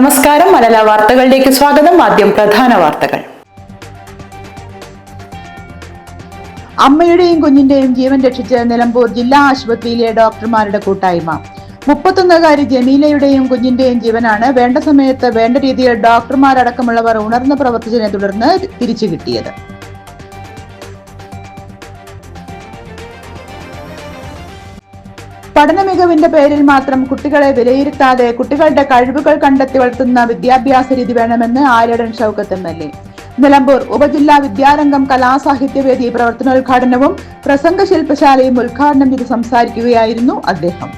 നമസ്കാരം. മലയാള വാർത്തകളിലേക്ക് സ്വാഗതം. ആദ്യം പ്രധാന വാർത്തകൾ. അമ്മയുടെയും കുഞ്ഞിന്റെയും ജീവൻ രക്ഷിച്ച് നിലമ്പൂർ ജില്ലാ ആശുപത്രിയിലെ ഡോക്ടർമാരുടെ കൂട്ടായ്മ. മുപ്പത്തൊന്നുകാരി ജമീലയുടെയും കുഞ്ഞിന്റെയും ജീവനാണ് വേണ്ട സമയത്ത് വേണ്ട രീതിയിൽ ഡോക്ടർമാരടക്കമുള്ളവർ ഉണർന്ന് പ്രവർത്തിച്ചതിനെ തുടർന്ന് തിരിച്ചു കിട്ടിയത്. പഠന മികവിന്റെ പേരിൽ മാത്രം കുട്ടികളെ വിലയിരുത്താതെ കുട്ടികളുടെ കഴിവുകൾ കണ്ടെത്തി വളർത്തുന്ന വിദ്യാഭ്യാസ രീതി വേണമെന്ന് Aryadan Shoukath M L A. Nilambur ഉപജില്ലാ വിദ്യാരംഗം കലാസാഹിത്യവേദി പ്രവർത്തനോദ്ഘാടനവും പ്രസംഗ ശില്പശാലയും ഉദ്ഘാടനം ചെയ്ത് സംസാരിക്കുകയായിരുന്നു അദ്ദേഹം.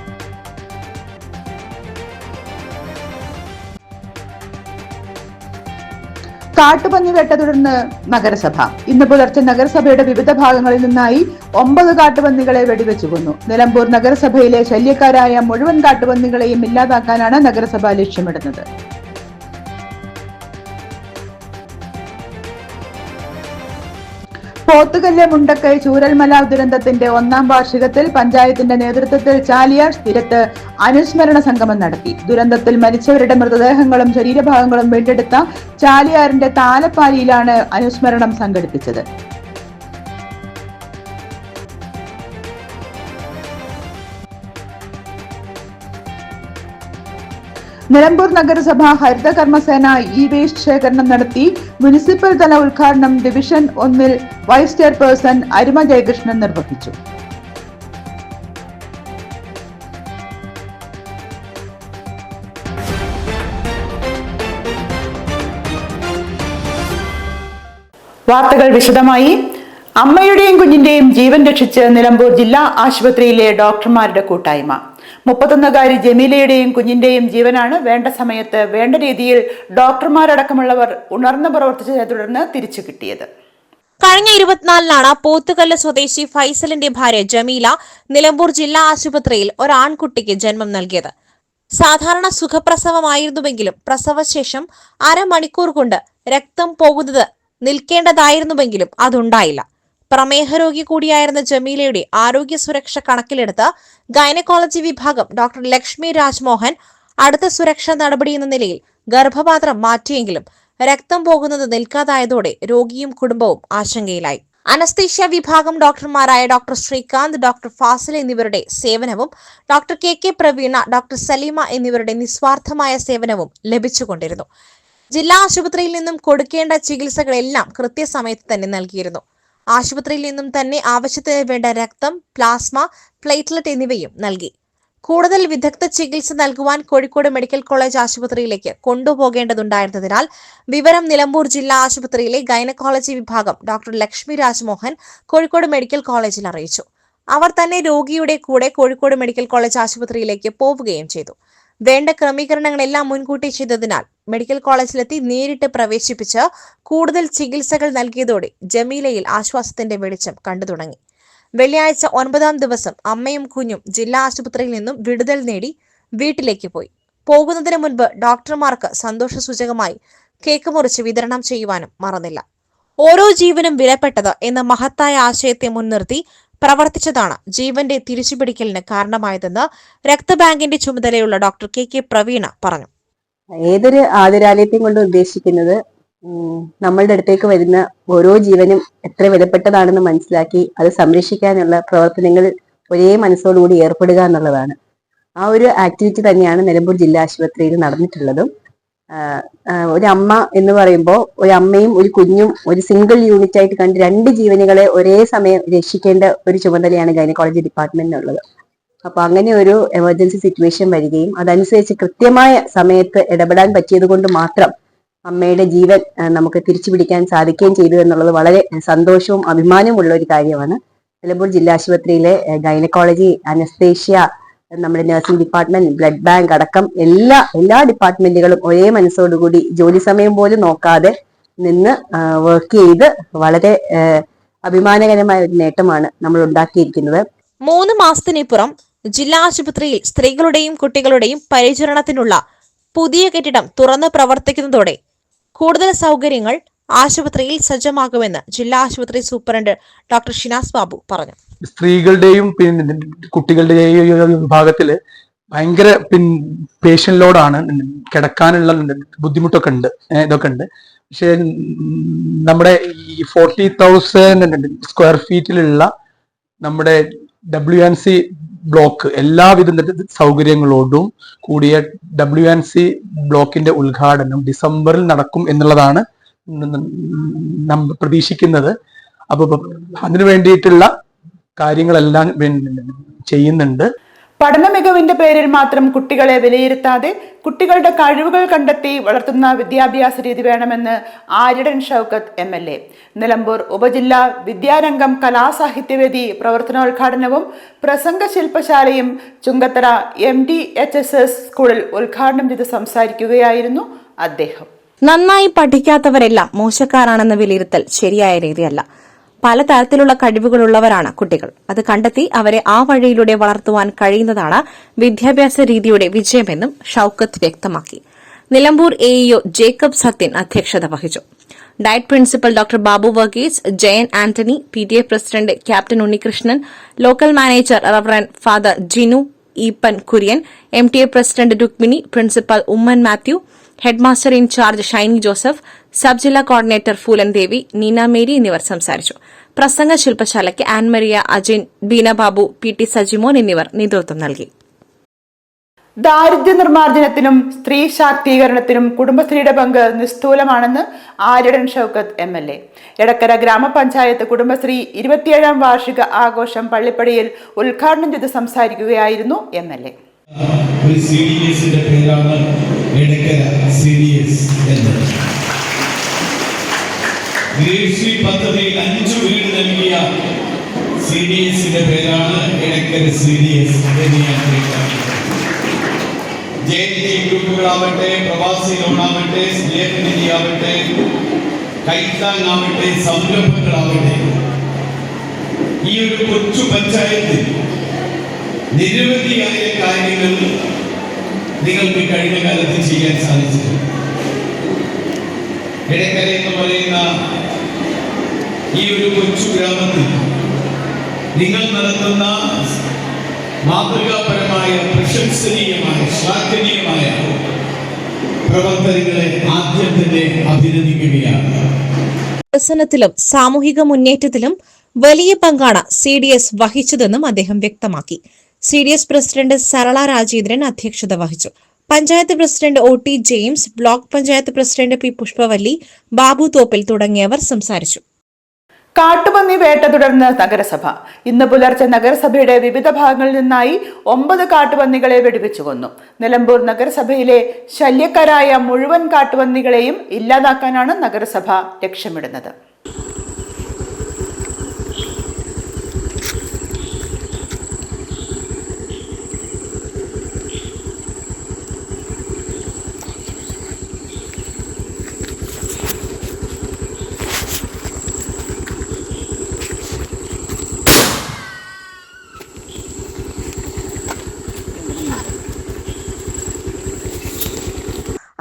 കാട്ടുപന്നി വേട്ട തുടർന്ന് നഗരസഭ. ഇന്ന് പുലർച്ചെ നഗരസഭയുടെ വിവിധ ഭാഗങ്ങളിൽ നിന്നായി ഒമ്പത് കാട്ടുപന്നികളെ വെടിവെച്ചു കൊന്നു. നിലമ്പൂർ നഗരസഭയിലെ ശല്യക്കാരായ മുഴുവൻ കാട്ടുപന്നികളെയും ഇല്ലാതാക്കാനാണ് നഗരസഭ ലക്ഷ്യമിടുന്നത്. പോത്തുകല്ല് മുണ്ടക്കൈ ചൂരൽമല ദുരന്തത്തിന്റെ ഒന്നാം വാർഷികത്തിൽ പഞ്ചായത്തിന്റെ നേതൃത്വത്തിൽ ചാലിയാർ സ്ഥിരത്ത് അനുസ്മരണ സംഗമം നടത്തി. ദുരന്തത്തിൽ മരിച്ചവരുടെ മൃതദേഹങ്ങളും ശരീരഭാഗങ്ങളും വീണ്ടെടുത്ത ചാലിയാറിന്റെ താലപ്പാലിയിലാണ് അനുസ്മരണം സംഘടിപ്പിച്ചത്. നിലമ്പൂർ നഗരസഭ ഹരിതകർമ്മസേന ഇ വേസ്റ്റ് ശേഖരണം നടത്തി മുനിസിപ്പൽ തല ഉദ്ഘാടനം ഡിവിഷൻ ഒന്നിൽ വൈസ് ചെയർപേഴ്സൺ അരുമ ജയകൃഷ്ണൻ നിർവഹിച്ചു. വാർത്തകൾ വിശദമായി. അമ്മയുടെയും കുഞ്ഞിന്റെയും ജീവൻ രക്ഷിച്ച് നിലമ്പൂർ ജില്ലാ ആശുപത്രിയിലെ ഡോക്ടർമാരുടെ കൂട്ടായ്മ. മുപ്പത്തൊന്നുകാരി ജമീലയുടെയും കുഞ്ഞിന്റെയും ജീവനാണ് വേണ്ട സമയത്ത് വേണ്ട രീതിയിൽ ഡോക്ടർമാരടക്കമുള്ളവർ ഉണർന്നു പ്രവർത്തിച്ചതിനെ തുടർന്ന് തിരിച്ചു കിട്ടിയത്. കഴിഞ്ഞ ഇരുപത്തിനാലിനാണ് പോത്തുകല്ല് സ്വദേശി ഫൈസലിന്റെ ഭാര്യ ജമീല നിലമ്പൂർ ജില്ലാ ആശുപത്രിയിൽ ഒരാൺകുട്ടിക്ക് ജന്മം നൽകിയത്. സാധാരണ സുഖപ്രസവമായിരുന്നുവെങ്കിലും പ്രസവശേഷം അരമണിക്കൂർ കൊണ്ട് രക്തം പോകുന്നത് നിൽക്കേണ്ടതായിരുന്നുവെങ്കിലും അതുണ്ടായില്ല. പ്രമേഹ രോഗി കൂടിയായിരുന്ന ജമീലയുടെ ആരോഗ്യ സുരക്ഷ കണക്കിലെടുത്ത് ഗൈനക്കോളജി വിഭാഗം ഡോക്ടർ ലക്ഷ്മി രാജ്മോഹൻ അടുത്ത സുരക്ഷാ നടപടി എന്ന നിലയിൽ ഗർഭപാത്രം മാറ്റിയെങ്കിലും രക്തം പോകുന്നത് നിൽക്കാതായതോടെ രോഗിയും കുടുംബവും ആശങ്കയിലായി. അനസ്തീഷ്യ വിഭാഗം ഡോക്ടർമാരായ ഡോക്ടർ ശ്രീകാന്ത് ഡോക്ടർ ഫാസിൽ എന്നിവരുടെ സേവനവും doctor K K Praveena doctor Saleema എന്നിവരുടെ നിസ്വാർത്ഥമായ സേവനവും ലഭിച്ചുകൊണ്ടിരുന്നു. ജില്ലാ ആശുപത്രിയിൽ നിന്നും കൊടുക്കേണ്ട ചികിത്സകളെല്ലാം കൃത്യസമയത്ത് തന്നെ നൽകിയിരുന്നു. ആശുപത്രിയിൽ നിന്നും തന്നെ ആവശ്യത്തിന് വേണ്ട രക്തം പ്ലാസ്മ പ്ലേറ്റ്ലെറ്റ് എന്നിവയും നൽകി. കൂടുതൽ വിദഗ്ധ ചികിത്സ നൽകുവാൻ കോഴിക്കോട് മെഡിക്കൽ കോളേജ് ആശുപത്രിയിലേക്ക് കൊണ്ടുപോകേണ്ടതുണ്ടായിരുന്നതിനാൽ വിവരം നിലമ്പൂർ ജില്ലാ ആശുപത്രിയിലെ ഗൈനക്കോളജി വിഭാഗം ഡോക്ടർ ലക്ഷ്മി രാജ്മോഹൻ കോഴിക്കോട് മെഡിക്കൽ കോളേജിൽ അറിയിച്ചു. അവർ തന്നെ രോഗിയുടെ കൂടെ കോഴിക്കോട് മെഡിക്കൽ കോളേജ് ആശുപത്രിയിലേക്ക് പോവുകയും ചെയ്തു. വേണ്ട ക്രമീകരണങ്ങളെല്ലാം മുൻകൂട്ടി ചെയ്തതിനാൽ മെഡിക്കൽ കോളേജിലെത്തി നേരിട്ട് പ്രവേശിപ്പിച്ച് കൂടുതൽ ചികിത്സകൾ നൽകിയതോടെ ജമീലയിൽ ആശ്വാസത്തിന്റെ വെളിച്ചം കണ്ടു തുടങ്ങി. വെള്ളിയാഴ്ച ഒൻപതാം ദിവസം അമ്മയും കുഞ്ഞും ജില്ലാ ആശുപത്രിയിൽ നിന്നും വിടുതൽ നേടി വീട്ടിലേക്ക് പോയി. പോകുന്നതിന് മുൻപ് ഡോക്ടർമാർക്ക് സന്തോഷസൂചകമായി കേക്ക് മുറിച്ച് വിതരണം ചെയ്യുവാനും മറന്നില്ല. ഓരോ ജീവനും വിലപ്പെട്ടത് എന്ന മഹത്തായ ആശയത്തെ മുൻനിർത്തി പ്രവർത്തിച്ചതാണ് ജീവന്റെ തിരിച്ചുപിടിക്കലിന് കാരണമായതെന്ന് രക്തബാങ്കിന്റെ ചുമതലയുള്ള ഡോക്ടർ കെ കെ പ്രവീണ പറഞ്ഞു. ഏതൊരു ആതുരാലയത്തെയും കൊണ്ട് ഉദ്ദേശിക്കുന്നത് നമ്മളുടെ അടുത്തേക്ക് വരുന്ന ഓരോ ജീവനും എത്ര വിലപ്പെട്ടതാണെന്ന് മനസ്സിലാക്കി അത് സംരക്ഷിക്കാനുള്ള പ്രവർത്തനങ്ങൾ ഒരേ മനസ്സോടുകൂടി ഏർപ്പെടുക എന്നുള്ളതാണ്. ആ ഒരു ആക്ടിവിറ്റി തന്നെയാണ് നിലമ്പൂർ ജില്ലാ ആശുപത്രിയിൽ നടന്നിട്ടുള്ളതും. ഒരു അമ്മ എന്ന് പറയുമ്പോൾ ഒരു അമ്മയും ഒരു കുഞ്ഞും ഒരു സിംഗിൾ യൂണിറ്റ് ആയിട്ട് കണ്ട് രണ്ട് ജീവനുകളെ ഒരേ സമയം രക്ഷിക്കേണ്ട ഒരു ചുമതലയാണ് ഗൈനക്കോളജി ഡിപ്പാർട്ട്മെന്റിനുള്ളത് അപ്പൊ അങ്ങനെ ഒരു എമർജൻസി സിറ്റുവേഷൻ വരികയും അതനുസരിച്ച് കൃത്യമായ സമയത്ത് ഇടപെടാൻ പറ്റിയത് കൊണ്ട് മാത്രം അമ്മയുടെ ജീവൻ നമുക്ക് തിരിച്ചു പിടിക്കാൻ സാധിക്കുകയും ചെയ്തു എന്നുള്ളത് വളരെ സന്തോഷവും അഭിമാനവും ഉള്ള ഒരു കാര്യമാണ്. നിലമ്പൂർ ജില്ലാ ആശുപത്രിയിലെ ഗൈനക്കോളജി അനസ്തേഷ്യ നമ്മുടെ നഴ്സിംഗ് ഡിപ്പാർട്ട്മെന്റ് ബ്ലഡ് ബാങ്ക് അടക്കം എല്ലാ എല്ലാ ഡിപ്പാർട്ട്മെന്റുകളും ഒരേ മനസ്സോടുകൂടി ജോലി സമയം പോലും നോക്കാതെ നിന്ന് വർക്ക് ചെയ്ത് വളരെ അഭിമാനകരമായ ഒരു നേട്ടമാണ് നമ്മൾ ഉണ്ടാക്കിയിരിക്കുന്നത്. മൂന്ന് മാസത്തിനിപ്പുറം ജില്ലാ ആശുപത്രിയിൽ സ്ത്രീകളുടെയും കുട്ടികളുടെയും പരിചരണത്തിനുള്ള പുതിയ കെട്ടിടം തുറന്ന് പ്രവർത്തിക്കുന്നതോടെ കൂടുതൽ സൗകര്യങ്ങൾ ആശുപത്രിയിൽ സജ്ജമാകുമെന്ന് ജില്ലാ ആശുപത്രി സൂപ്രണ്ട് ഡോക്ടർ ഷിനാസ് ബാബു പറഞ്ഞു. സ്ത്രീകളുടെയും പിന്നെ കുട്ടികളുടെയും വിഭാഗത്തിൽ ഭയങ്കര പിൻ പേഷ്യൻ ലോഡാണ് കിടക്കാനുള്ള ബുദ്ധിമുട്ടൊക്കെ ഉണ്ട് ഇതൊക്കെ ഉണ്ട്. പക്ഷേ നമ്മുടെ ഈ ഫോർട്ടി തൗസൻഡ് സ്ക്വയർ ഫീറ്റിലുള്ള നമ്മുടെ ഡബ്ല്യു എൻ സി ബ്ലോക്ക് എല്ലാവിധ സൗകര്യങ്ങളോടും കൂടിയ ഡബ്ല്യു എൻ സി ബ്ലോക്കിന്റെ ഉദ്ഘാടനം ഡിസംബറിൽ നടക്കും എന്നുള്ളതാണ് പ്രതീക്ഷിക്കുന്നത്. അപ്പൊ അതിനു വേണ്ടിയിട്ടുള്ള കാര്യങ്ങളെല്ലാം ചെയ്യുന്നുണ്ട്. പഠന മികവിന്റെ പേരിൽ മാത്രം കുട്ടികളെ വിലയിരുത്താതെ കുട്ടികളുടെ കഴിവുകൾ കണ്ടെത്തി വളർത്തുന്ന വിദ്യാഭ്യാസ രീതി വേണമെന്ന് Aryadan Shoukath M L A. Nilambur ഉപജില്ലാ വിദ്യാരംഗം കലാസാഹിത്യവേദി പ്രവർത്തനോദ്ഘാടനവും പ്രസംഗ ശില്പശാലയും Chungathara M D H S S സ്കൂളിൽ ഉദ്ഘാടനം ചെയ്ത് സംസാരിക്കുകയായിരുന്നു അദ്ദേഹം. നന്നായി പഠിക്കാത്തവരെല്ലാം മോശക്കാരാണെന്ന വിലയിരുത്തൽ ശരിയായ രീതിയല്ല. പലതരത്തിലുള്ള കഴിവുകളുള്ളവരാണ് കുട്ടികൾ. അത് കണ്ടെത്തി അവരെ ആ വഴിയിലൂടെ വളർത്തുവാൻ കഴിയുന്നതാണ് വിദ്യാഭ്യാസ രീതിയുടെ വിജയമെന്നും ഷൌക്കത്ത് വ്യക്തമാക്കി. നിലമ്പൂർ എഇഒ ജേക്കബ് സത്യൻ അധ്യക്ഷത വഹിച്ചു. DIET principal doctor Babu Varghese Jayan Antony P T A president captain Unnikrishnan local manager reverend father Jinu Eapen Kurian M T A president Rukmini principal Oommen Mathew headmaster in charge Shiny Joseph sub ജില്ലാ coordinator Phoolan Devi Neena Mary എന്നിവർ സംസാരിച്ചു. പ്രസംഗ ശില്പശാലയ്ക്ക് Ann Maria Ajin Beena Babu P T Sajimon എന്നിവർ നേതൃത്വം നൽകി. ദാരിദ്ര്യ നിർമ്മാർജനത്തിനും സ്ത്രീ ശാക്തീകരണത്തിനും കുടുംബശ്രീയുടെ പങ്ക് നിസ്തൂലമാണെന്ന് Aryadan Shoukath M L A. Edakkara ഗ്രാമപഞ്ചായത്ത് കുടുംബശ്രീ ഇരുപത്തിയേഴാം വാർഷിക ആഘോഷം പള്ളിപ്പടിയിൽ ഉദ്ഘാടനം ചെയ്ത് സംസാരിക്കുകയായിരുന്നു എം എൽ എ. ഒരു സി പേരാണ് എടക്കര സി ഡി എസ് പദ്ധതിയിൽ അഞ്ചു വീട് നൽകിയ സി പേരാണ് എടക്കര സി ഡി എസ് എന്ന് ഞാൻ ഗ്രൂപ്പുകളാവട്ടെ പ്രവാസി ലോണാവട്ടെ സ്നേഹനിധി ആവട്ടെ കൈത്താങ്ങാവട്ടെ സംരംഭങ്ങളാവട്ടെ ഈ ഒരു കൊച്ചു പഞ്ചായത്തിൽ നിരവധിയായ കാര്യങ്ങൾ നിങ്ങൾക്ക് കഴിഞ്ഞ കാലത്ത് ചെയ്യാൻ സാധിച്ചു ഇടക്കര എന്ന് പറയുന്ന ഈ ഒരു കൊച്ചു ഗ്രാമത്തിൽ നിങ്ങൾ നടത്തുന്ന മാതൃകാപരമായ പ്രശംസനീയമായ ശ്ലാഘനീയമായ പ്രവർത്തനങ്ങളെ ആദ്യം അഭിനന്ദിക്കുകയാണ്. വികസനത്തിലും സാമൂഹിക മുന്നേറ്റത്തിലും വലിയ പങ്കാണ് സി ഡി എസ് വഹിച്ചതെന്നും അദ്ദേഹം വ്യക്തമാക്കി. C D S president Sarala Rajendran അധ്യക്ഷത വഹിച്ചു. Panchayat president O T James block panchayat president P Pushpavalli Babu Thoppil തുടങ്ങിയവർ സംസാരിച്ചു. കാട്ടുപന്നി വേട്ട തുടർന്ന് നഗരസഭ. ഇന്ന് പുലർച്ചെ നഗരസഭയുടെ വിവിധ ഭാഗങ്ങളിൽ നിന്നായി ഒമ്പത് കാട്ടുപന്നികളെ വെടിവെച്ചു കൊന്നു. നിലമ്പൂർ നഗരസഭയിലെ ശല്യക്കാരായ മുഴുവൻ കാട്ടുപന്നികളെയും ഇല്ലാതാക്കാനാണ് നഗരസഭ ലക്ഷ്യമിടുന്നത്.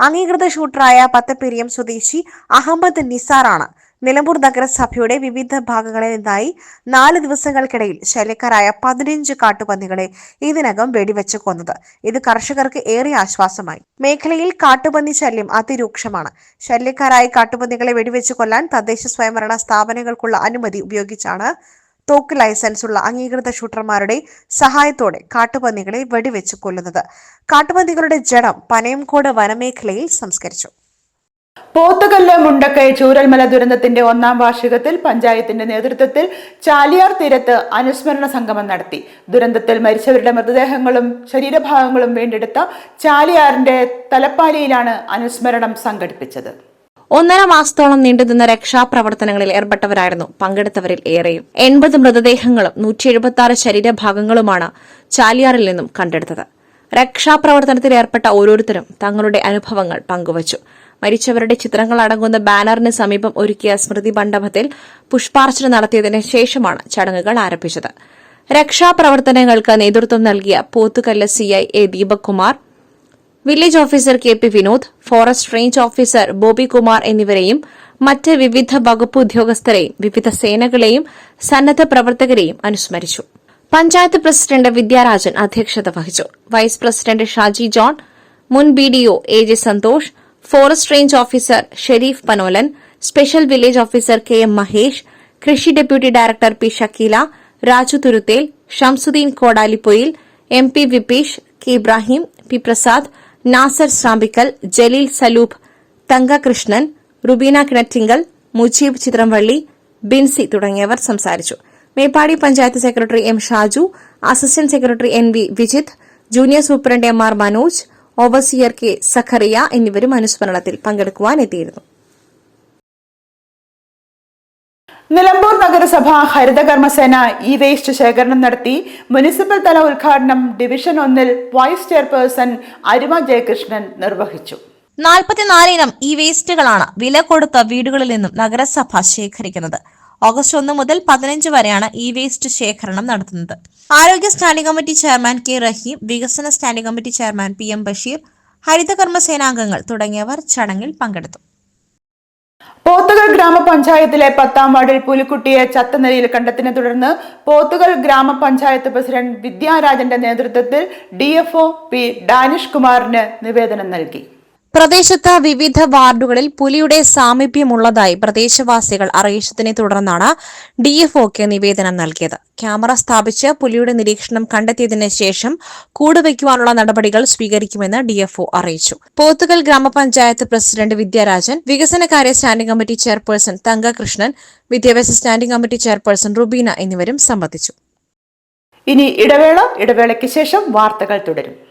അംഗീകൃത ഷൂട്ടറായ പത്തപ്പെരിയം സ്വദേശി അഹമ്മദ് നിസാറാണ്. നിലമ്പൂർ നഗരസഭയുടെ വിവിധ ഭാഗങ്ങളിൽ നിന്നായി നാല് ദിവസങ്ങൾക്കിടയിൽ ശല്യക്കാരായ പതിനഞ്ച് കാട്ടുപന്നികളെ ഇതിനകം വെടിവെച്ച് കൊന്നത്. ഇത് കർഷകർക്ക് ഏറെ ആശ്വാസമായി. മേഖലയിൽ കാട്ടുപന്നി ശല്യം അതിരൂക്ഷമാണ്. ശല്യക്കാരായ കാട്ടുപന്നികളെ വെടിവെച്ച് കൊല്ലാൻ തദ്ദേശ സ്വയംഭരണ സ്ഥാപനങ്ങൾക്കുള്ള അനുമതി ഉപയോഗിച്ചാണ് തോക്ക് ലൈസൻസ് ഉള്ള അംഗീകൃത ഷൂട്ടർമാരുടെ സഹായത്തോടെ കാട്ടുപന്നികളെ വെടിവെച്ച് കൊല്ലുന്നത്. കാട്ടുപന്നികളുടെ ജഡം പനയംകോട് വനമേഖലയിൽ സംസ്കരിച്ചു. പോത്തുകല്ല് മുണ്ടക്കൈ ചൂരൽമല ദുരന്തത്തിന്റെ ഒന്നാം വാർഷികത്തിൽ പഞ്ചായത്തിന്റെ നേതൃത്വത്തിൽ ചാലിയാർ തീരത്ത് അനുസ്മരണ സംഗമം നടത്തി. ദുരന്തത്തിൽ മരിച്ചവരുടെ മൃതദേഹങ്ങളും ശരീരഭാഗങ്ങളും വീണ്ടെടുത്ത ചാലിയാറിന്റെ തലപ്പാലിയിലാണ് അനുസ്മരണം സംഘടിപ്പിച്ചത്. ഒന്നര മാസത്തോളം നീണ്ടുനിന്ന രക്ഷാപ്രവർത്തനങ്ങളിൽ ഏർപ്പെട്ടവരായിരുന്നു പങ്കെടുത്തവരിൽ ഏറെയും. എൺപത് മൃതദേഹങ്ങളും നൂറ്റി എഴുപത്തി ആറ് ശരീരഭാഗങ്ങളുമാണ് ചാലിയാറിൽ നിന്നും കണ്ടെടുത്തത്. രക്ഷാപ്രവർത്തനത്തിൽ ഏർപ്പെട്ട ഓരോരുത്തരും തങ്ങളുടെ അനുഭവങ്ങൾ പങ്കുവച്ചു. മരിച്ചവരുടെ ചിത്രങ്ങൾ അടങ്ങുന്ന ബാനറിന് സമീപം ഒരുക്കിയ സ്മൃതി മണ്ഡപത്തിൽ പുഷ്പാർച്ചന നടത്തിയതിനു ശേഷമാണ് ചടങ്ങുകൾ ആരംഭിച്ചത്. രക്ഷാപ്രവർത്തനങ്ങൾക്ക് നേതൃത്വം നൽകിയ Pothukal CI A Deepak Kumar village officer K P Vinod forest range officer Bobby Kumar എന്നിവരെയും മറ്റ് വിവിധ വകുപ്പ് ഉദ്യോഗസ്ഥരെയും വിവിധ സേനകളെയും സന്നദ്ധ പ്രവർത്തകരെയും അനുസ്മരിച്ചു. പഞ്ചായത്ത് പ്രസിഡന്റ് വിദ്യാരാജൻ അധ്യക്ഷത വഹിച്ചു. വൈസ് പ്രസിഡന്റ് ഷാജി ജോൺ മുൻ B D O A J Santhosh forest range officer Sherif Panolan special village officer K M Mahesh കൃഷി deputy director P Shakeela Raju Thuruthel Shamsudheen Kodalipoyil M P Vipeesh K Ibrahim P Prasad Nasar Srambikkal Jaleel Saloob Thankakrishnan Rubeena Kinattingal Mujeeb Chithramvalli Binsy തുടങ്ങിയവർ സംസാരിച്ചു. Meppadi panchayat secretary M Shaju assistant secretary N V Vijith junior superintendent M R Manoj overseer K Zacharia എന്നിവരും അനുസ്മരണത്തിൽ പങ്കെടുക്കുവാൻ എത്തിയിരുന്നു. നിലമ്പൂർ നഗരസഭ ഹരിതകർമ്മസേന E waste ശേഖരണം നടത്തി. Municipal തല ഉദ്ഘാടനം ഡിവിഷൻ ഒന്നിൽ വൈസ് ചെയർപേഴ്സൺ അരുമ ജയകൃഷ്ണൻ നിർവഹിച്ചു. നാൽപ്പത്തിനാലിനം ഇ വേസ്റ്റുകളാണ് വില കൊടുത്ത വീടുകളിൽ നിന്നും നഗരസഭ ശേഖരിക്കുന്നത്. ഓഗസ്റ്റ് ഒന്ന് മുതൽ പതിനഞ്ച് വരെയാണ് ഇ വേസ്റ്റ് ശേഖരണം നടത്തുന്നത്. ആരോഗ്യ standing committee chairman K Rahim വികസന standing committee chairman P M Basheer ഹരിതകർമ്മ സേനാംഗങ്ങൾ തുടങ്ങിയവർ ചടങ്ങിൽ പങ്കെടുത്തു. പോത്തുകൽ ഗ്രാമപഞ്ചായത്തിലെ പത്താം വാർഡിൽ പുലിക്കുട്ടിയെ ചത്ത നിലയിൽ കണ്ടെത്തിനെ തുടർന്ന് പോത്തുകൾ ഗ്രാമപഞ്ചായത്ത് പ്രസിഡന്റ് വിദ്യാരാജന്റെ നേതൃത്വത്തിൽ ഡി ഡിഎഫ്ഒ പി ഡാനിഷ് കുമാറിന് നിവേദനം നൽകി. പ്രദേശത്ത് വിവിധ വാർഡുകളിൽ പുലിയുടെ സാമീപ്യമുള്ളതായി പ്രദേശവാസികൾ അറിയിച്ചതിനെ തുടർന്നാണ് ഡിഎഫ്ഒക്ക് നിവേദനം നൽകിയത്. ക്യാമറ സ്ഥാപിച്ച് പുലിയുടെ നിരീക്ഷണം കണ്ടെത്തിയതിനു ശേഷം കൂടുവയ്ക്കുവാനുള്ള നടപടികൾ സ്വീകരിക്കുമെന്ന് ഡിഎഫ്ഒ അറിയിച്ചു. പോത്തുകൽ ഗ്രാമപഞ്ചായത്ത് പ്രസിഡന്റ് വിദ്യാരാജൻ വികസനകാര്യ സ്റ്റാൻഡിംഗ് കമ്മിറ്റി ചെയർപേഴ്സൺ തങ്കകൃഷ്ണൻ വിദ്യാഭ്യാസ സ്റ്റാൻഡിംഗ് കമ്മിറ്റി ചെയർപേഴ്സൺ റുബീന എന്നിവരും സംബന്ധിച്ചു. ഇനി ഇടവേള ഇടവേളയ്ക്ക് ശേഷം വാർത്തകൾ തുടരും.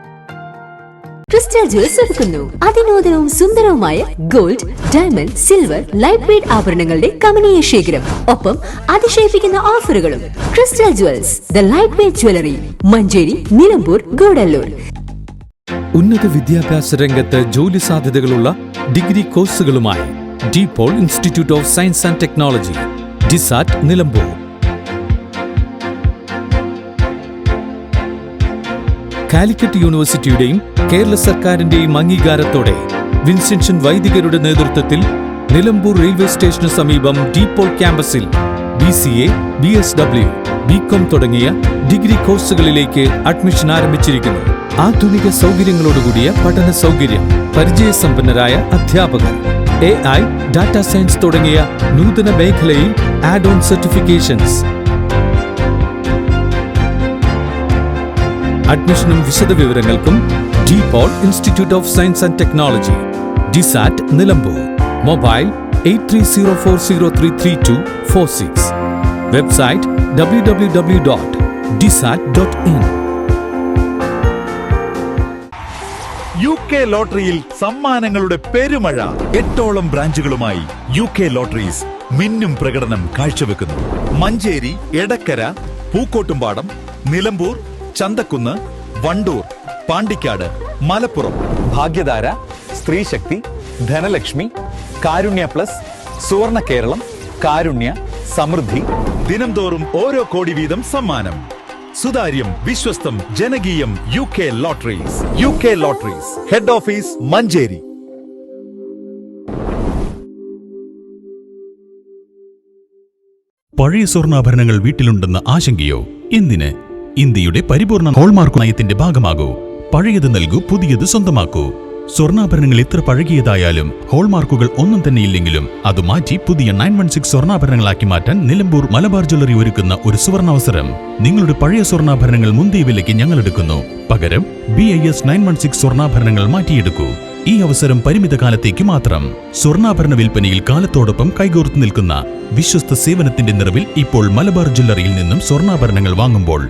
crystal jewels ഒരുക്കുന്നു. അതിനൂതനവും സുന്ദരവുമായ gold diamond silver light weight ആഭരണങ്ങളുടെ കമനീയ ശേഖരം. ഒപ്പം അതിശയിപ്പിക്കുന്ന ഓഫറുകളും crystal jewels the light weight jewellery Manjeri Nilambur Gudalur. ഉന്നത വിദ്യാഭ്യാസ രംഗത്ത് ജോലി സാധ്യതകളുള്ള degree കോഴ്സുകളുമായി De Paul institute of science and technology DISAT Nilambur. Calicut യൂണിവേഴ്സിറ്റിയുടെയും Kerala സർക്കാരിന്റെയും അംഗീകാരത്തോടെ വിൻസെൻഷൻ വൈദികരുടെ നേതൃത്വത്തിൽ നിലമ്പൂർ റെയിൽവേ സ്റ്റേഷന് സമീപം ഡീപോൾ ക്യാമ്പസിൽ B C A B S W B com തുടങ്ങിയ ഡിഗ്രി കോഴ്സുകളിലേക്ക് അഡ്മിഷൻ ആരംഭിച്ചിരിക്കുന്നു. ആധുനിക സൗകര്യങ്ങളോടുകൂടിയ പഠന സൗകര്യം പരിചയസമ്പന്നരായ അധ്യാപകർ. എ ഐ ഡാറ്റ സയൻസ് തുടങ്ങിയ നൂതന മേഖലയിൽ ആഡ് ഓൺ സർട്ടിഫിക്കേഷൻസ് അഡ്മിഷനും വിശദവിവരങ്ങൾക്കും De Paul institute of science and technology DISAT Nilambur. Mobile eight three zero four zero three three two four six. Website W W W dot DISAT dot in U K ലോട്ടറിയിൽ സമ്മാനങ്ങളുടെ പെരുമഴ. എട്ടോളം ബ്രാഞ്ചുകളുമായി U K lotteries മിന്നും പ്രകടനം കാഴ്ചവെക്കുന്നു. Manjeri Edakkara Pookkottumpadam Nilambur Chanthakkunnu Wandoor Pandikkad Malappuram. Bhagyadhara Sthreesakthi Dhanalakshmi Karunya plus Suvarna Keralam Karunya സമൃദ്ധി. ദിനംതോറും ഓരോ കോടി വീതം സമ്മാനം. സുതാര്യം വിശ്വസ്തം ജനകീയം U K lotteries. U K lotteries. Head office Manjeri. പഴയ സ്വർണാഭരണങ്ങൾ വീട്ടിലുണ്ടെന്ന ആശങ്കയോ? എന്തിന്? ഇന്ത്യയുടെ പരിപൂർണ ഹോൾമാർക്ക് നയത്തിന്റെ ഭാഗമാകൂ. പഴയത് നൽകൂ പുതിയത് സ്വന്തമാക്കൂ. സ്വർണാഭരണങ്ങൾ എത്ര പഴകിയതായാലും ഹോൾമാർക്കുകൾ ഒന്നും തന്നെ ഇല്ലെങ്കിലും അത് മാറ്റി പുതിയ നയൻ വൺ സിക്സ് സ്വർണാഭരണങ്ങളാക്കി മാറ്റാൻ നിലമ്പൂർ മലബാർ ജ്വല്ലറി ഒരുക്കുന്ന ഒരു സുവർണാവസരം. നിങ്ങളുടെ പഴയ സ്വർണാഭരണങ്ങൾ മുന്തിയ വിലയ്ക്ക് ഞങ്ങൾ എടുക്കുന്നു. പകരം B I S nine one six സ്വർണാഭരണങ്ങൾ മാറ്റിയെടുക്കൂ. ഈ അവസരം പരിമിത കാലത്തേക്ക് മാത്രം. സ്വർണാഭരണ വിൽപ്പനയിൽ കാലത്തോടൊപ്പം കൈകോർത്ത് നിൽക്കുന്ന വിശ്വസ്ത സേവനത്തിന്റെ നിറവിൽ ഇപ്പോൾ മലബാർ ജ്വല്ലറിയിൽ നിന്നും സ്വർണാഭരണങ്ങൾ വാങ്ങുമ്പോൾ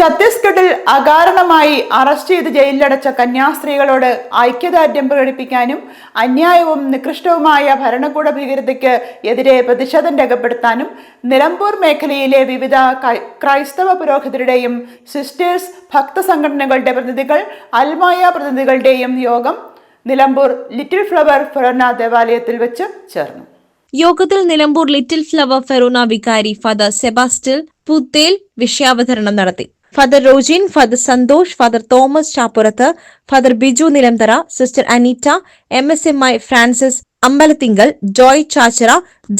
ഛത്തീസ്ഗഡിൽ അകാരണമായി അറസ്റ്റ് ചെയ്ത് ജയിലിലടച്ച കന്യാസ്ത്രീകളോട് ഐക്യദാർഢ്യം പ്രകടിപ്പിക്കാനും അന്യായവും നികൃഷ്ടവുമായ ഭരണകൂട ഭീകരതയ്ക്ക് എതിരെ പ്രതിഷേധം രേഖപ്പെടുത്താനും നിലമ്പൂർ മേഖലയിലെ വിവിധ ക്രൈസ്തവ പുരോഹിതരുടെയും സിസ്റ്റേഴ്സ് ഭക്ത സംഘടനകളുടെ പ്രതിനിധികൾ അൽമായ പ്രതിനിധികളുടെയും യോഗം നിലമ്പൂർ ലിറ്റിൽ ഫ്ലവർ ഫൊറോന ദേവാലയത്തിൽ വെച്ച് ചേർന്നു. യോഗത്തിൽ നിലമ്പൂർ ലിറ്റിൽ ഫ്ലവർ ഫെറൂന വികാരി ഫാദർ സെബാസ്റ്റ്യൻ പുത്തേൽ വിഷയാവതരണം നടത്തി. Father Rojin father Santhosh father Thomas Chappurath father Biju Nilamthara sister Aneeta M S M I Francis Ambalathinkal Joy Chachara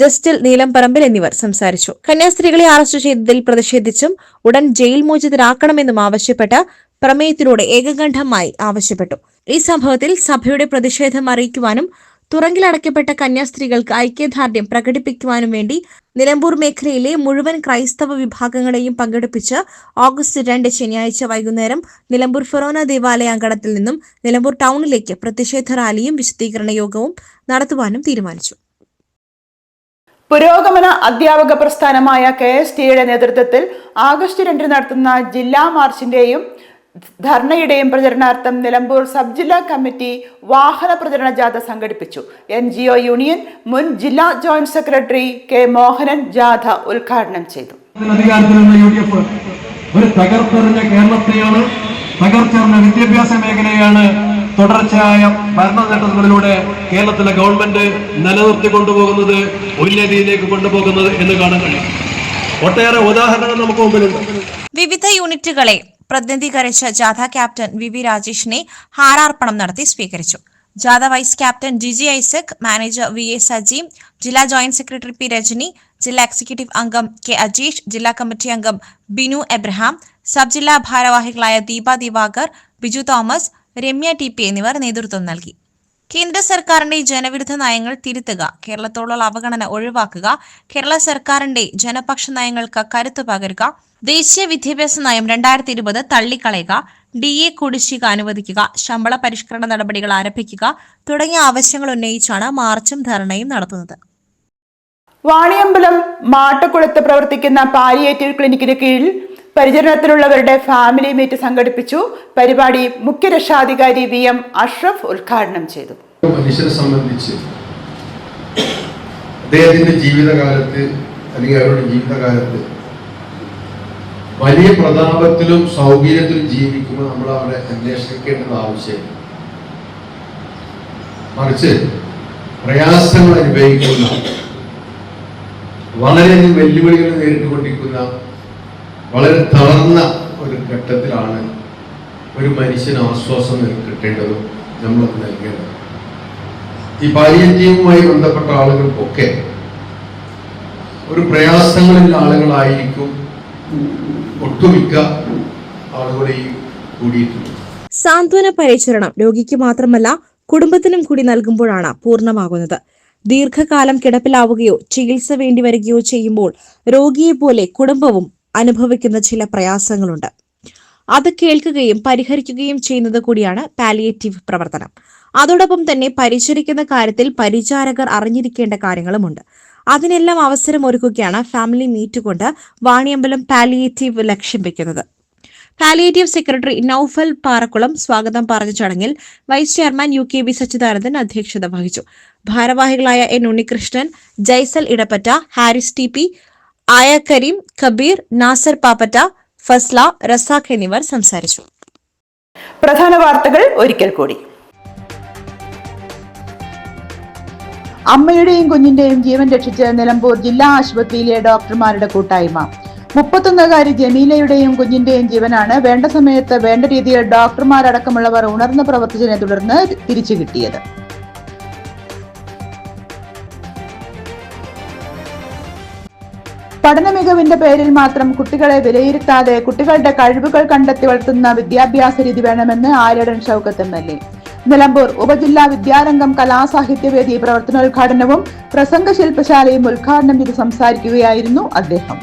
Justil Neelamparambil എന്നിവർ സംസാരിച്ചു. കന്യാസ്ത്രീകളെ അറസ്റ്റ് ചെയ്തതിൽ പ്രതിഷേധിച്ചും ഉടൻ ജയിൽ മോചിതരാക്കണമെന്നും ആവശ്യപ്പെട്ട് പ്രമേയത്തിലൂടെ ഏകകണ്ഠമായി ആവശ്യപ്പെട്ടു. ഈ സംഭവത്തിൽ സഭയുടെ പ്രതിഷേധം അറിയിക്കുവാനും തുറങ്കിലടയ്ക്കപ്പെട്ട കന്യാസ്ത്രീകൾക്ക് ഐക്യദാർഢ്യം പ്രകടിപ്പിക്കുവാനും വേണ്ടി നിലമ്പൂർ മേഖലയിലെ മുഴുവൻ ക്രൈസ്തവ വിഭാഗങ്ങളെയും പങ്കെടുപ്പിച്ച് ഓഗസ്റ്റ് രണ്ട് ശനിയാഴ്ച വൈകുന്നേരം നിലമ്പൂർ ഫെറോന ദേവാലയ അങ്കണത്തിൽ നിന്നും നിലമ്പൂർ ടൗണിലേക്ക് പ്രതിഷേധ റാലിയും വിശദീകരണ യോഗവും നടത്തുവാനും തീരുമാനിച്ചു. പുരോഗമന അധ്യാപക പ്രസ്ഥാനമായ കെ എസ് ടിയുടെ നേതൃത്വത്തിൽ ആഗസ്റ്റ് രണ്ടിന് നടത്തുന്ന ജില്ലാ മാർച്ചിന്റെയും ധർണയുടെയും പ്രചരണാർത്ഥം നിലമ്പൂർ സബ് ജില്ലാ കമ്മിറ്റി വാഹന പ്രചരണ ജാഥ സംഘടിപ്പിച്ചു. എൻ ജി ഒ യൂണിയൻ മുൻ ജില്ലാ ജോയിന്റ് സെക്രട്ടറി കെ മോഹനൻ ജാഥ ഉദ്ഘാടനം ചെയ്തു. ഒരു തകർത്തെറിഞ്ഞ കേരളത്തെയാണ് തകർച്ചെറിഞ്ഞ വിദ്യാഭ്യാസ മേഖലയാണ് തുടർച്ചയായ ഭരണ നേട്ടങ്ങളിലൂടെ കേരളത്തിലെ ഗവൺമെന്റ് നിലനിർത്തി കൊണ്ടുപോകുന്നത് ഉന്നതിയിലേക്ക് കൊണ്ടുപോകുന്നത് എന്ന് കാണാൻ കഴിയും. ഒട്ടേറെ ഉദാഹരണങ്ങൾ നമുക്ക് മുമ്പിലുണ്ട്. വിവിധ യൂണിറ്റുകളെ പ്രതിനിധീകരിച്ച ജാഥ ക്യാപ്റ്റൻ വി വി രാജേഷിനെ ഹാരാർപ്പണം നടത്തി സ്വീകരിച്ചു. ജാഥ vice captain G G Isaac manager V A Sajeem ജില്ലാ ജോയിന്റ് സെക്രട്ടറി പി രജനി ജില്ലാ എക്സിക്യൂട്ടീവ് അംഗം കെ അജീഷ് ജില്ലാ കമ്മിറ്റി അംഗം ബിനു എബ്രഹാം സബ് ജില്ലാ ഭാരവാഹികളായ Deepa Divakar Biju Thomas Ramya T P എന്നിവർ നേതൃത്വം നൽകി. കേന്ദ്ര സർക്കാരിന്റെ ജനവിരുദ്ധ നയങ്ങൾ തിരുത്തുക കേരളത്തോടുള്ള അവഗണന ഒഴിവാക്കുക കേരള സർക്കാരിന്റെ ജനപക്ഷ നയങ്ങൾക്ക് കരുത്തു പകരുക ദേശീയ വിദ്യാഭ്യാസ നയം രണ്ടായിരത്തി ഇരുപത് തള്ളിക്കളയുക ഡി എ കുടിശ്ശിക അനുവദിക്കുക ശമ്പള പരിഷ്കരണ നടപടികൾ ആരംഭിക്കുക തുടങ്ങിയ ആവശ്യങ്ങൾ ഉന്നയിച്ചാണ് മാർച്ചും ധർണയും നടത്തുന്നത്. വാണിയമ്പലം മാട്ടക്കുളത്ത് പ്രവർത്തിക്കുന്ന പാലിയേറ്റീവ് ക്ലിനിക്കിന് കീഴിൽ പരിചരണത്തിലുള്ളവരുടെ ഫാമിലി മീറ്റ് സംഘടിപ്പിച്ചു. പരിപാടി മുഖ്യ രക്ഷാധികാരി വി എം അഷ്റഫ് ഉദ്ഘാടനം ചെയ്തു. മനുഷ്യനെ സംബന്ധിച്ച് അദ്ദേഹത്തിന്റെ ജീവിതകാലത്ത് അല്ലെങ്കിൽ അവരുടെ ജീവിതകാലത്ത് വലിയ പ്രതാപത്തിലും സൗകര്യത്തിലും ജീവിക്കുമ്പോൾ നമ്മൾ അവരെ അന്വേഷിക്കേണ്ടത് ആവശ്യമില്ല മറിച്ച് പ്രയാസങ്ങൾ അനുഭവിക്കുന്ന വളരെയധികം വെല്ലുവിളികൾ നേരിട്ടുകൊണ്ടിരിക്കുന്ന വളരെ തളർന്ന ഒരു ഘട്ടത്തിലാണ് ഒരു മനുഷ്യന് ആശ്വാസം കിട്ടേണ്ടതും നമ്മൾ നൽകേണ്ടത്. ഈ പാലിയറ്റീവുമായി ബന്ധപ്പെട്ട ആളുകൾക്കൊക്കെ ഒരു പ്രയാസങ്ങളിൽ ആളുകളായിരിക്കും ഒട്ടുമിക്ക ആളുകളെയും കൂടിയിട്ടുണ്ട്. സാന്ത്വന പരിചരണം രോഗിക്ക് മാത്രമല്ല കുടുംബത്തിനും കൂടി നൽകുമ്പോഴാണ് പൂർണമാകുന്നത്. ദീർഘകാലം കിടപ്പിലാവുകയോ ചികിത്സ വേണ്ടി വരികയോ ചെയ്യുമ്പോൾ രോഗിയെ പോലെ കുടുംബവും അനുഭവിക്കുന്ന ചില പ്രയാസങ്ങളുണ്ട്. അത് കേൾക്കുകയും പരിഹരിക്കുകയും ചെയ്യുന്നത് കൂടിയാണ് പാലിയേറ്റീവ് പ്രവർത്തനം. അതോടൊപ്പം തന്നെ പരിചരിക്കുന്ന കാര്യത്തിൽ പരിചാരകർ അറിഞ്ഞിരിക്കേണ്ട കാര്യങ്ങളുമുണ്ട്. അതിനെല്ലാം അവസരം ഒരുക്കുകയാണ് ഫാമിലി മീറ്റ് കൊണ്ട് വാണിയമ്പലം പാലിയേറ്റീവ് ലക്ഷ്യം വെക്കുന്നത്. പാലിയേറ്റീവ് സെക്രട്ടറി നൌഫൽ പാറക്കുളം സ്വാഗതം പറഞ്ഞ ചടങ്ങിൽ vice chairman U K V Sachidanandan അധ്യക്ഷത വഹിച്ചു. ഭാരവാഹികളായ N Unnikrishnan Jaisal Edappatta Haris T P ആയ കരീം കബീർ നാസർ പാപ്പറ്റ ഫസ്ല റസാഖ് എന്നിവർ സംസാരിച്ചു. പ്രധാന വാർത്തകൾ ഒരിക്കൽ കൂടി. അമ്മയുടെയും കുഞ്ഞിന്റെയും ജീവൻ രക്ഷിച്ച് നിലമ്പൂർ ജില്ലാ ആശുപത്രിയിലെ ഡോക്ടർമാരുടെ കൂട്ടായ്മ. മുപ്പത്തൊന്നുകാരി ജമീലയുടെയും കുഞ്ഞിന്റെയും ജീവനാണ് വേണ്ട സമയത്ത് വേണ്ട രീതിയിൽ ഡോക്ടർമാരടക്കമുള്ളവർ ഉണർന്ന് പ്രവർത്തിച്ചതിനെ തുടർന്ന് തിരിച്ചു കിട്ടിയത് പഠന മികവിന്റെ പേരിൽ മാത്രം കുട്ടികളെ വിലയിരുത്താതെ കുട്ടികളുടെ കഴിവുകൾ കണ്ടെത്തി വളർത്തുന്ന വിദ്യാഭ്യാസ രീതി വേണമെന്ന് Aryadan Shoukath M L A. Nilambur ഉപജില്ലാ വിദ്യാരംഗം കലാസാഹിത്യവേദി പ്രവർത്തനോദ്ഘാടനവും പ്രസംഗ ശില്പശാലയും ഉദ്ഘാടനം ചെയ്ത് സംസാരിക്കുകയായിരുന്നു അദ്ദേഹം.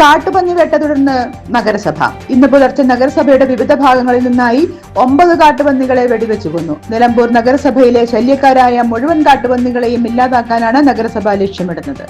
കാട്ടുപന്നി വേട്ട തുടർന്ന് നഗരസഭ. ഇന്ന് പുലർച്ചെ നഗരസഭയുടെ വിവിധ ഭാഗങ്ങളിൽ നിന്നായി ഒമ്പത് കാട്ടുപന്നികളെ വെടിവെച്ചു കൊന്നു നിലമ്പൂർ നഗരസഭയിലെ ശല്യക്കാരായ മുഴുവൻ കാട്ടുപന്നികളെയും ഇല്ലാതാക്കാനാണ് നഗരസഭ ലക്ഷ്യമിടുന്നത്.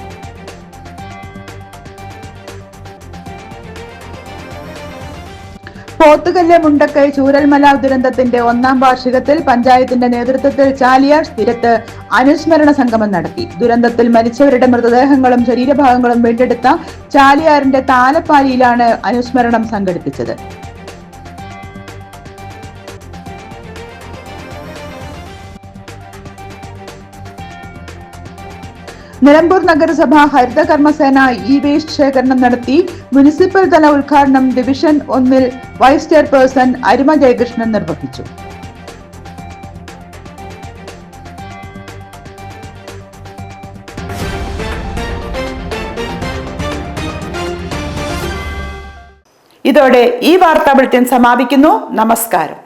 പോത്തുകല്ല് മുണ്ടക്കൈ ചൂരൽമല ദുരന്തത്തിന്റെ ഒന്നാം വാർഷികത്തിൽ പഞ്ചായത്തിന്റെ നേതൃത്വത്തിൽ ചാലിയാർ തീരത്ത് അനുസ്മരണ സംഗമം നടത്തി. ദുരന്തത്തിൽ മരിച്ചവരുടെ മൃതദേഹങ്ങളും ശരീരഭാഗങ്ങളും വീണ്ടെടുത്ത ചാലിയാറിന്റെ താലപ്പാലിയിലാണ് അനുസ്മരണം സംഘടിപ്പിച്ചത്. നിലമ്പൂർ നഗരസഭ ഹരിത കർമ്മസേന ഇ വേസ്റ്റ് ശേഖരണം നടത്തി മുനിസിപ്പൽ തല ഉദ്ഘാടനം ഡിവിഷൻ ഒന്നിൽ വൈസ് ചെയർപേഴ്സൺ അരിമ ജയകൃഷ്ണൻ നിർവഹിച്ചു. ഇതോടെ ഈ വാർത്താ ബുള്ളറ്റിൻ സമാപിക്കുന്നു. നമസ്കാരം.